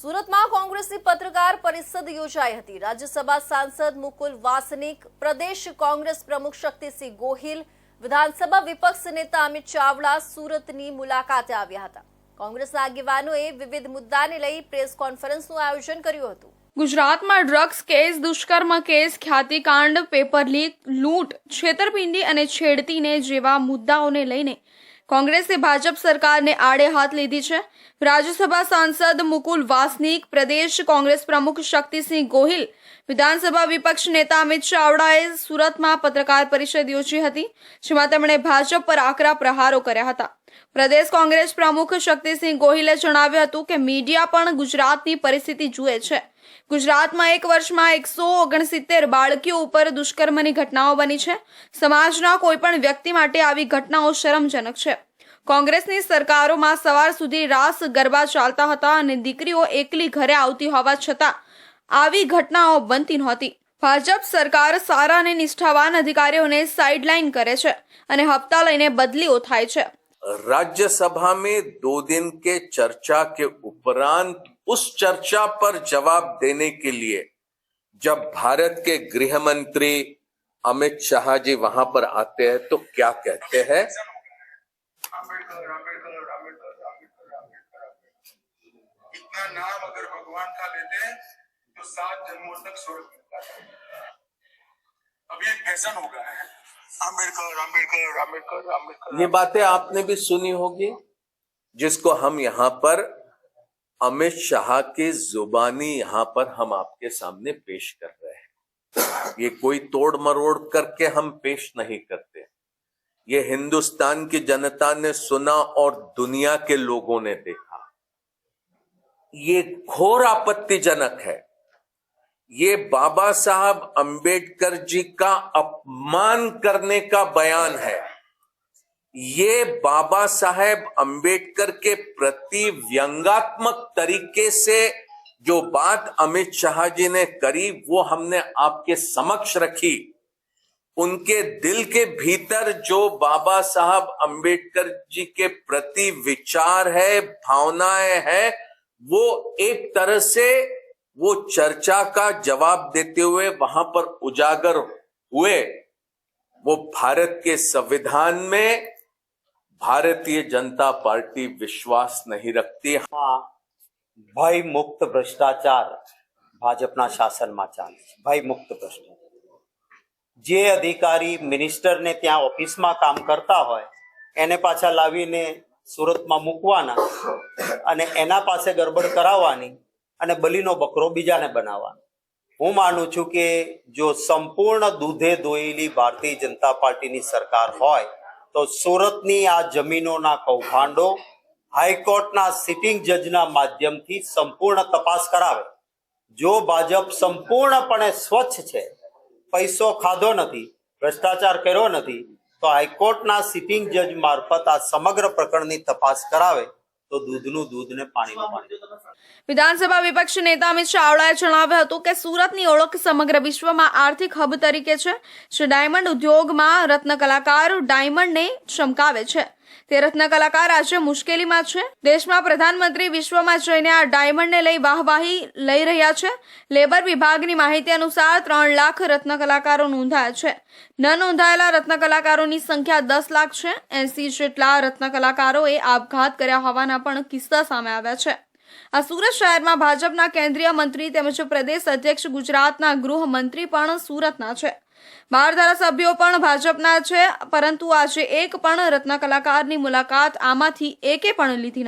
સુરતમાં કોંગ્રેસની પત્રકાર પરિષદ યોજાઈ હતી. રાજ્યસભા સાંસદ મુકુલ વાસનિક, પ્રદેશ કોંગ્રેસ પ્રમુખ શક્તિસિંહ ગોહિલ, વિધાનસભા વિપક્ષ નેતા અમિત ચાવડા સુરતની મુલાકાતે આવ્યા હતા. કોંગ્રેસના આગેવાનોએ વિવિધ મુદ્દાને લઈ પ્રેસ કોન્ફરન્સનું આયોજન કર્યું હતું. ગુજરાતમાં ડ્રગ્સ કેસ, દુષ્કર્મ કેસ, ખ્યાતિકાંડ, પેપર લીક, લૂંટ, છેતરપિંડી અને છેડતીને જેવા મુદ્દાઓને લઈને કોંગ્રેસે ભાજપ સરકારને આડે હાથ લીધી છે. રાજ્યસભા સાંસદ મુકુલ વાસનિક, પ્રદેશ કોંગ્રેસ પ્રમુખ શક્તિસિંહ ગોહિલ, વિધાનસભા વિપક્ષ નેતા અમિત ચાવડાએ સુરતમાં પત્રકાર પરિષદ યોજી હતી, જેમાં તેમણે ભાજપ પર આકરા પ્રહારો કર્યા હતા. પ્રદેશ કોંગ્રેસ પ્રમુખ શક્તિસિંહ ગોહિલે જણાવ્યું હતું કે મીડિયા પણ ગુજરાતની પરિસ્થિતિ જુએ છે. ગુજરાતમાં એક વર્ષમાં એકસો ઓગણસિત્તેર બાળકીઓ ઉપર દુષ્કર્મની ઘટનાઓ બની છે. સમાજના કોઈ પણ વ્યક્તિ માટે આવી ઘટનાઓ શરમજનક છે. કોંગ્રેસની સરકારોમાં સવાર સુધી રાસ ગરબા ચાલતા હતા અને દીકરીઓ એકલી ઘરે આવતી હોવા છતાં આવી ઘટનાઓ બનતી નહોતી. ભાજપ સરકાર સારા અને નિષ્ઠાવાન અધિકારીઓને સાઇડલાઇન કરે છે અને હપ્તા લઈને બદલીઓ થાય છે. राज्यसभा में दो दिन के चर्चा के उपरांत उस चर्चा पर जवाब देने के लिए जब भारत के गृह मंत्री अमित शाह जी वहाँ पर आते हैं तो क्या कहते हैं? नाम अगर भगवान का लेते हैं तो सात जन्मों तक स्वर्ग मिलता है। अब ये फ़ैशन हो गया है। आम्बेडकर आम्बेडकर आम्बेडकर आम्बेडकर ये बातें आपने भी सुनी होगी, जिसको हम यहाँ पर अमित शाह की जुबानी यहाँ पर हम आपके सामने पेश कर रहे हैं। ये कोई तोड़ मरोड़ करके हम पेश नहीं करते। ये हिंदुस्तान की जनता ने सुना और दुनिया के लोगों ने देखा। ये घोर आपत्तिजनक है। ये बाबा साहब अंबेडकर जी का अपमान करने का बयान है। ये बाबा साहेब अंबेडकर के प्रति व्यंगात्मक तरीके से जो बात अमित शाह जी ने करी, वो हमने आपके समक्ष रखी। उनके दिल के भीतर जो बाबा साहब अंबेडकर जी के प्रति विचार है, भावनाएँ हैं, वो एक तरह से वो चर्चा का जवाब देते हुए वहां पर उजागर हुए वो भारत के संविधान में भारतीय जनता पार्टी विश्वास नहीं रखती માં ભય મુક્ત ભ્રષ્ટાચાર ભાજપના શાસનમાં ચાલે છે ભય મુક્ત ભ્રષ્ટાચાર જે અધિકારી મિનિસ્ટરને ત્યાં ઓફિસમાં કામ કરતા હોય એને પાછા લાવીને સુરતમાં મૂકવાના અને એના પાસે ગરબડ કરાવવાની અને બલીનો બકરો બીજાને બનાવવાનો. હું માનું છું કે જો સંપૂર્ણ દૂધે ધોયેલી ભારતીય જનતા પાર્ટીની સરકાર હોય, તો સુરતની આ જમીનોના કૌભાંડો હાઈકોર્ટના સિટિંગ જજના માધ્યમથી સંપૂર્ણ તપાસ કરાવે. જો ભાજપ સંપૂર્ણપણે સ્વચ્છ છે, પૈસો ખાધો નથી, ભ્રષ્ટાચાર કર્યો નથી, તો હાઈકોર્ટના સિટિંગ જજ મારફત આ સમગ્ર પ્રકરણની તપાસ કરાવે, તો દૂધનું દૂધ ને પાણીનું પાણી. વિધાનસભા વિપક્ષ નેતા અમિત ચાવડાએ જણાવ્યું હતું કે સુરતની ઓળખ સમગ્ર વિશ્વમાં આર્થિક હબ તરીકે છે. જે ડાયમંડ ઉદ્યોગમાં રત્ન કલાકાર ડાયમંડને ચમકાવે છે. તે રત્ન કલાકાર આજે મુશ્કેલીમાં છે. દેશમાં પ્રધાનમંત્રી વિશ્વમાં જઈને આ ડાયમંડને લઈ વાહવાહી લઈ રહ્યા છે. લેબર વિભાગની માહિતી અનુસાર ત્રણ લાખ રત્ન કલાકારો નોંધાયા છે. ન નોંધાયેલા રત્ન કલાકારોની સંખ્યા દસ લાખ છે. એસી જેટલા રત્ન કલાકારોએ આપઘાત કર્યા હોવાના પણ કિસ્સા સામે આવ્યા છે. આ સુરત શહેરમાં ભાજપના કેન્દ્રીય મંત્રી તેમજ પ્રદેશ અધ્યક્ષ ગુજરાતના ગૃહમંત્રી પણ સુરતના છે. બાર ધારાસભ્યો પણ ભાજપના છે, પરંતુ આજે એક પણ રત્ન કલાકારની મુલાકાત આમાંથી એકે પણ લીધી નથી.